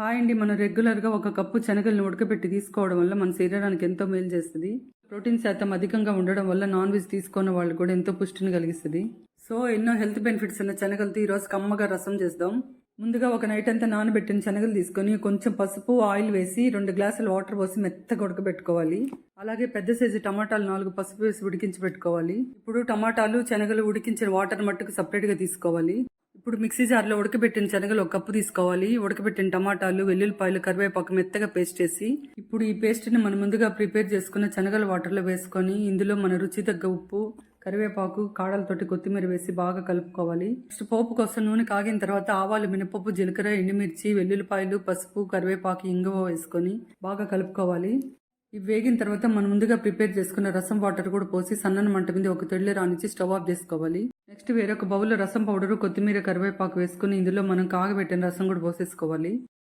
Hi అండి మనం రెగ్యులర్గా ఒక కప్పు శనగలను ఉడకబెట్టి తీసుకోవడం వల్ల మన శరీరానికి ఎంతో మేలు చేస్తుంది. ప్రోటీన్ శాతం అధికంగా ఉండడం వల్ల నాన్ వెజ్ తీసుకున్న వాళ్ళు కూడా ఎంతో పుష్టిని కలిగిస్తుంది. సో ఎన్నో హెల్త్ బెనిఫిట్స్ ఉన్న శనగలతో ఈరోజు కమ్మగా రసం చేద్దాం ముందుగా ఒక నైట్ అంతా నానబెట్టిన శనగలు తీసుకొని కొంచెం పసుపు ఆయిల్ వేసి రెండు గ్లాసులు వాటర్ పోసి మెత్తగా ఉడకబెట్టుకోవాలి. అలాగే పెద్ద సైజు టమాటాలు నాలుగు పసుపు వేసి ఉడికించి పెట్టుకోవాలి. ఇప్పుడు టమాటాలు శనగలు ఉడికించిన వాటర్ మట్టుకు సపరేట్గా తీసుకోవాలి. ఇప్పుడు మిక్సీ జార్లో ఉడకబెట్టిన శనగలు ఒక కప్పు తీసుకోవాలి. ఉడకబెట్టిన టమాటాలు వెల్లుల్లిపాయలు కరివేపాకు మెత్తగా పేస్ట్ చేసి ఇప్పుడు ఈ పేస్ట్ని మనం ముందుగా ప్రిపేర్ చేసుకున్న శనగల వాటర్లో వేసుకొని ఇందులో మన రుచి తగ్గ ఉప్పు కరివేపాకు కాడలతోటి కొత్తిమీర వేసి బాగా కలుపుకోవాలి. నెక్స్ట్ పోపు కోసం నూనె కాగిన తర్వాత ఆవాలు మినపప్పు జీలకర్ర ఎండుమిర్చి వెల్లుల్లిపాయలు పసుపు కరివేపాకు ఇంగువ వేసుకొని బాగా కలుపుకోవాలి. ఇవి వేగిన తర్వాత మనం ముందుగా ప్రిపేర్ చేసుకున్న రసం వాటర్ కూడా పోసి సన్నని మంట మీద ఒక తెళ్ళు రానిచ్చి స్టవ్ ఆఫ్ చేసుకోవాలి. నెక్స్ట్ వేరొక బౌల్లో రసం పౌడరు కొత్తిమీర కరివేపాకు వేసుకుని ఇందులో మనం కాగబెట్టిన రసం కూడా పోసేసుకోవాలి.